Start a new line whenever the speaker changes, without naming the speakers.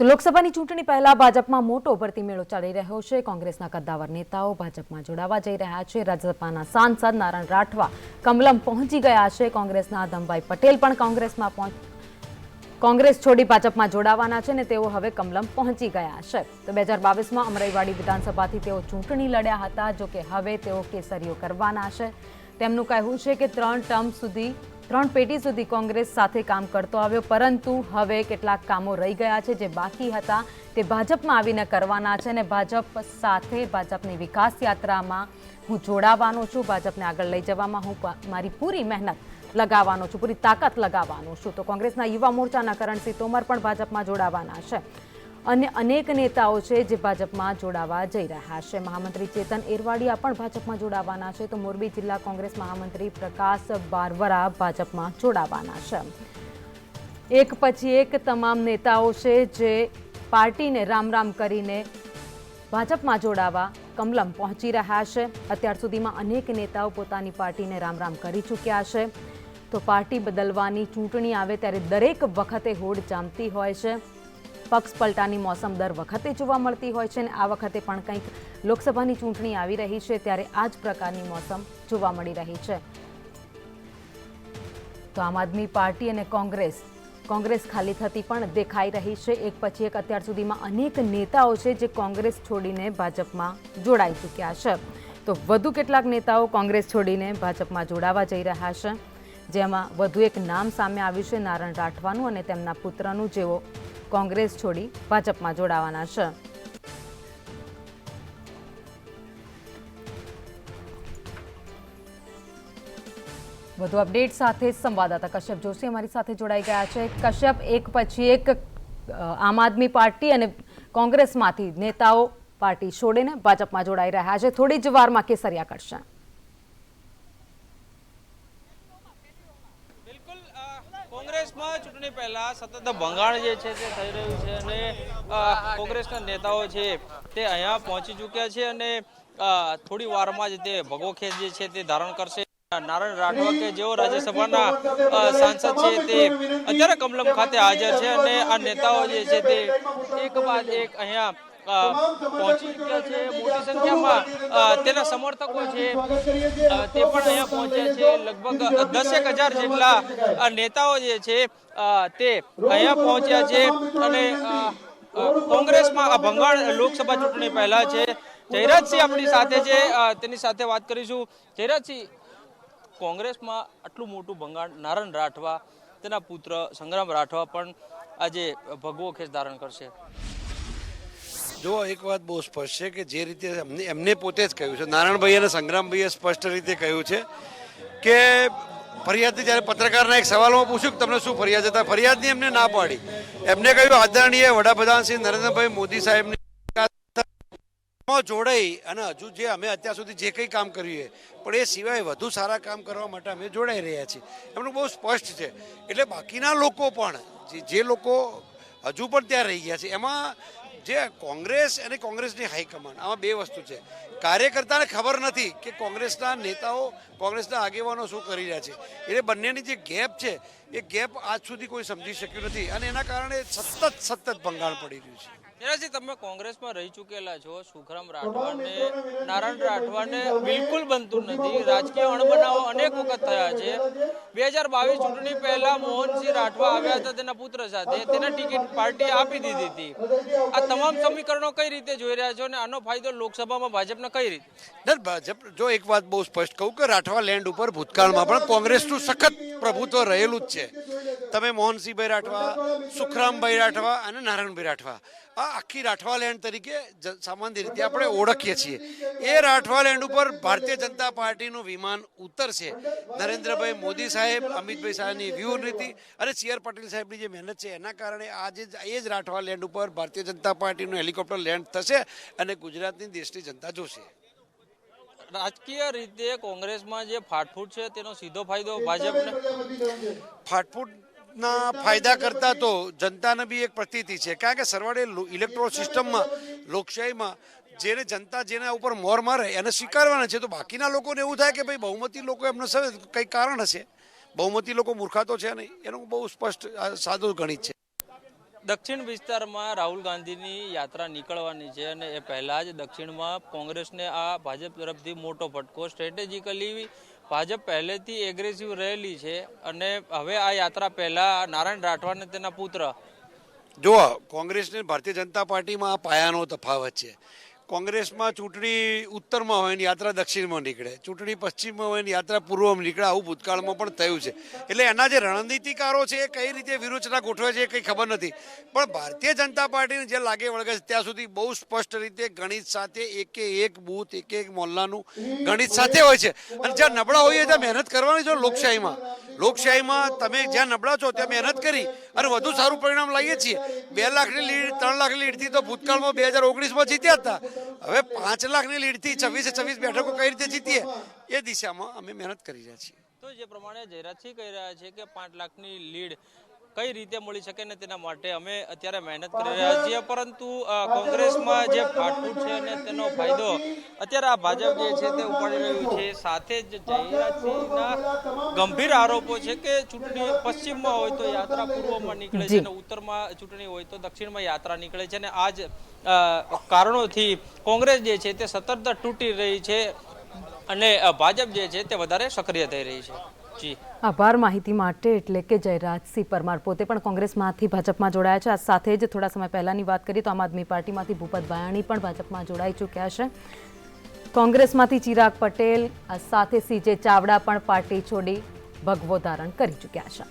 તો લોકસભાની ચૂંટણી પહેલા ભાજપમાં મોટો ભરતી મેળો ચાલી રહ્યો છે. કોંગ્રેસના કદ્દાવર નેતાઓ ભાજપમાં જોડાવા જઈ રહ્યા છે. રાજ્યસભાના સાંસદ નારાયણ રાઠવા કમલમ પહોંચી ગયા છે. કોંગ્રેસના આદમભાઈ પટેલ પણ કોંગ્રેસમાં પહોંચ, કોંગ્રેસ છોડી ભાજપમાં જોડાવાના છે ને તેઓ હવે કમલમ પહોંચી ગયા છે. તો બે હજાર બાવીસમાં અમરાઈવાડી વિધાનસભાથી તેઓ ચૂંટણી લડ્યા હતા. જો કે હવે તેઓ કેસરીઓ કરવાના છે. તેમનું કહેવું છે કે ત્રણ ટર્મ સુધી ત્રણ પેઢી સુધી કોંગ્રેસ સાથે કામ કરતો આવ્યો, પરંતુ હવે કેટલાક કામો રહી ગયા છે જે બાકી હતા. તે ભાજપમાં આવીને કરવાના છે અને ભાજપ સાથે ભાજપની વિકાસ યાત્રામાં હું જોડાવાનો છું. ભાજપને આગળ લઈ જવામાં હું મારી પૂરી મહેનત લગાવવાનો છું, પૂરી તાકાત લગાવવાનો છું. તો કોંગ્રેસના યુવા મોરચાના કરણસિંહ તોમર પણ ભાજપમાં જોડાવાના છે. અને અનેક નેતાઓ છે જે ભાજપમાં જોડાવા જઈ રહ્યા છે. મહામંત્રી ચેતન એરવાડિયા પણ ભાજપમાં જોડાવાના છે. તો મોરબી જિલ્લા કોંગ્રેસ મહામંત્રી પ્રકાશ બારવરા ભાજપમાં જોડાવાના છે. એક પછી એક તમામ નેતાઓ છે જે પાર્ટીને રામ રામ કરીને ભાજપમાં જોડાવા કમલમ પહોંચી રહ્યા છે. અત્યાર સુધીમાં અનેક નેતાઓ પોતાની પાર્ટીને રામ રામ કરી ચૂક્યા છે. તો પાર્ટી બદલવાની ચૂંટણી આવે ત્યારે દરેક વખતે હોડ જામતી હોય છે. પક્ષ પલટાની મોસમ દર વખતે જોવા મળતી હોય છે અને આ વખતે પણ કંઈક લોકસભાની ચૂંટણી આવી રહી છે ત્યારે આ જ પ્રકારની મોસમ જોવા મળી રહી છે. તો આમ આદમી પાર્ટી અને કોંગ્રેસ કોંગ્રેસ ખાલી થતી પણ દેખાઈ રહી છે. એક પછી એક અત્યાર સુધીમાં અનેક નેતાઓ છે જે કોંગ્રેસ છોડીને ભાજપમાં જોડાઈ ચૂક્યા છે. તો વધુ કેટલાક નેતાઓ કોંગ્રેસ છોડીને ભાજપમાં જોડાવા જઈ રહ્યા છે. જેમાં વધુ એક નામ સામે આવ્યું છે નારણ રાઠવાનું અને તેમના પુત્રનું, જેઓ કોંગ્રેસ છોડી ભાજપમાં જોડાવાના છે. વધુ અપડેટ સાથે સંવાદદાતા કશ્યપ જોશી અમારી સાથે જોડાઈ ગયા છે. કશ્યપ, એક પછી એક આમ આદમી પાર્ટી અને કોંગ્રેસમાંથી નેતાઓ પાર્ટી છોડીને ભાજપમાં જોડાઈ રહ્યા છે. થોડી જ વારમાં કેસરિયા કરશે
બિલકુલ અ, કોંગ્રેસમાં ચૂંટણી પહેલા સતત ભંગાણ જે છે તે થઈ રહ્યું છે અને કોંગ્રેસના નેતાઓ છે તે અહીંયા પહોંચી ચૂક્યા છે અને થોડી વારમાં જ તે ભગવો ખેસ જે છે તે ધારણ કરશે. નારાયણ રાઠવા કે જેઓ રાજ્યસભાના સાંસદ છે તે અત્યારે કમલમ ખાતે હાજર છે અને આ નેતાઓ જે છે તે એક બાદ એક અહીંયા પહોંચી ચૂક્યા છે મોટી સંખ્યામાં. તેના સમર્થકો છે તે પણ અહીંયા પહોંચ્યા છે. લગભગ દસેક હજાર જેટલા નેતાઓ જે છે તે અહીંયા પહોંચ્યા છે. અને કોંગ્રેસમાં આ ભંગાણ લોકસભા ચૂંટણી પહેલા છે. જયરાજસિંહ આપણી સાથે છે. તેની સાથે વાત કરીશું. જયરાજસિંહ, કોંગ્રેસમાં આટલું મોટું ભંગાણ નારણ રાઠવા, તેના પુત્ર સંગ્રામ રાઠવા પણ આજે ભગવો ખેસ ધારણ કરશે.
જો એક વાત બહુ સ્પષ્ટ છે કે જે રીતે એમને એમને પોતે જ કહ્યું છે. નારાયણભાઈ અને સંગ્રામભાઈએ સ્પષ્ટ રીતે કહ્યું છે કે ફરિયાદ જ્યારે પત્રકારના એક સવાલમાં પૂછ્યું કે તમને શું ફરિયાદ હતા, ફરિયાદની એમને ના પાડી. એમને કહ્યું, આદરણીય વડાપ્રધાન શ્રી નરેન્દ્રભાઈ મોદી સાહેબની જોડાઈ અને હજુ જે અમે અત્યાર સુધી જે કંઈ કામ કર્યું પણ એ સિવાય વધુ સારા કામ કરવા માટે અમે જોડાઈ રહ્યા છીએ. એમનું બહુ સ્પષ્ટ છે. એટલે બાકીના લોકો પણ જે લોકો હજુ પણ ત્યાં રહી ગયા છે. એમાં જે કોંગ્રેસ અને કોંગ્રેસની હાઈકમાન્ડ, આમાં બે વસ્તુ છે. કાર્યકર્તાને ખબર નથી કે કોંગ્રેસના નેતાઓ, કોંગ્રેસના આગેવાનો શું કરી રહ્યા છે. એટલે બંનેની જે ગેપ છે, એ ગેપ આજ સુધી કોઈ સમજી શક્યું નથી અને એના કારણે સતત સતત ભંગાણ પડી રહ્યું છે.
જયરાજસિંહ તમે કોંગ્રેસમાં રહી ચૂકેલા છો. સુખરામ રાઠવાને નારાયણ રાઠવાને બિલકુલ બનતું નથી. રાજકીય અણબનાવો અનેક વખત થયા છે. બે હજાર બાવીસ ચૂંટણી પહેલા મોહનસિંહ રાઠવા આવ્યા હતા તેના પુત્ર સાથે. તેને ટિકિટ પાર્ટી આપી દીધી હતી. આ તમામ સમીકરણો કઈ રીતે જોઈ રહ્યા છો અને આનો ફાયદો લોકસભામાં ભાજપને કઈ રીતે?
ભાજપ જો એક વાત બહુ સ્પષ્ટ કહું કે રાઠવા લેન્ડ ઉપર ભૂતકાળમાં પણ કોંગ્રેસનું સખત પ્રભુત્વ રહેલું જ છે. તમે મોહનસિંહભાઈ રાઠવા સુખરામભાઈ રાઠવા અને નારાયણભાઈ રાઠવા. આ આખી રાઠવા લેન્ડ તરીકે સામાન્ય રીતે આપણે ઓળખીએ છીએ. એ રાઠવા લેન્ડ ઉપર ભારતીય જનતા પાર્ટીનું વિમાન ઉતરશે. નરેન્દ્રભાઈ મોદી સાહેબ અમિતભાઈ શાહની વ્યૂહ નીતિ અને સી આર પાટીલ સાહેબની જે મહેનત છે એના કારણે આજે એ જ રાઠવા લેન્ડ ઉપર ભારતીય જનતા પાર્ટીનું હેલિકોપ્ટર લેન્ડ થશે અને ગુજરાતની દેશની જનતા જોશે.
રાજકીય રીતે કોંગ્રેસમાં જે ફાટફૂટ છે તેનો સીધો ફાયદો ભાજપને
ફાટફૂટના ફાયદા કરતા તો જનતાને બી એક પ્રતીતિ છે. કારણ કે સરવાળે ઇલેક્ટ્રોલ સિસ્ટમમાં લોકશાહીમાં જેને જનતા જેના ઉપર મોર મારે એને સ્વીકારવાના છે. તો બાકીના લોકોને એવું થાય કે ભાઈ બહુમતી લોકો એમનો સવે કંઈક કારણ હશે? બહુમતી લોકો મૂર્ખાતો છે નહીં. એનું બહુ સ્પષ્ટ સાદું ગણિત છે.
દક્ષિણ વિસ્તારમાં રાહુલ ગાંધીની યાત્રા નીકળવાની છે અને એ પહેલાં જ દક્ષિણમાં કોંગ્રેસને આ ભાજપ તરફથી મોટો ફટકો સ્ટ્રેટેજિકલી ભાજપ પહેલેથી એગ્રેસિવ રહેલી છે અને હવે આ યાત્રા પહેલા નારાયણ રાઠવા અને તેના પુત્ર.
જુઓ કોંગ્રેસ ને ભારતીય જનતા પાર્ટીમાં આ પાયાનો તફાવત છે. કોંગ્રેસમાં ચૂંટણી ઉત્તરમાં હોય ને યાત્રા દક્ષિણમાં નીકળે. ચૂંટણી પશ્ચિમમાં હોય ને યાત્રા પૂર્વમાં નીકળે. આવું ભૂતકાળમાં પણ થયું છે. એટલે એના જે રણનીતિકારો છે, એ કઈ રીતે વિરોચના ગોઠવે છે એ કંઈ ખબર નથી. પણ ભારતીય જનતા પાર્ટીને જે લાગે વળગે છે, ત્યાં સુધી બહુ સ્પષ્ટ રીતે ગણિત સાથે એકે એક બૂથ, એક એક મોહલ્લાનું ગણિત સાથે હોય છે. અને જ્યાં નબળા હોઈએ ત્યાં મહેનત કરવાની છે લોકશાહીમાં. લોકશાહીમાં તમે જ્યાં નબળા છો ત્યાં મહેનત કરી અને વધુ સારું પરિણામ લાવીએ છીએ. બે લાખની લીડ, ત્રણ લાખની લીડથી તો ભૂતકાળમાં બે હજાર ઓગણીસમાં જીત્યા હતા. હવે પાંચ લાખની લીડથી છવ્વીસે છવ્વીસ બેઠકો કઈ રીતે જીતીએ એ દિશામાં અમે મહેનત કરી રહ્યા છીએ.
તો જે પ્રમાણે જયરાજસિંહ કહી રહ્યા છે કે પાંચ લાખની લીડ કઈ રીતે મળી શકે ને તેના માટે અમે અત્યારે મહેનત કરી રહ્યા છીએ પરંતુ કોંગ્રેસમાં જે ફાટફૂટ છે અને તેનો ફાયદો અત્યારે આ ભાજપ જે છે તે ઉપાડી રહ્યું છે. સાથે જ જયરાજસિંહના ગંભીર આરોપો છે કે ચૂંટણી પશ્ચિમમાં હોય તો યાત્રા પૂર્વમાં નીકળે છે અને ઉત્તરમાં ચૂંટણી હોય તો દક્ષિણમાં યાત્રા નીકળે છે અને આ જ કારણોથી કોંગ્રેસ જે છે તે સતત તૂટી રહી છે અને ભાજપ જે છે તે વધારે સક્રિય થઈ રહી છે.
આભાર માહિતી માટે એટલે કે જયરાજસિંહ પરમાર પોતે પણ કોંગ્રેસમાંથી ભાજપમાં જોડાયા છે. આ સાથે જ થોડા સમય પહેલાની વાત કરીએ તો આમ આદમી પાર્ટીમાંથી ભૂપત બાયાણી પણ ભાજપમાં જોડાઈ ચૂક્યા છે. કોંગ્રેસમાંથી ચિરાગ પટેલ સાથે સીજે ચાવડા પણ પાર્ટી છોડી ભગવો ધારણ કરી ચૂક્યા છે.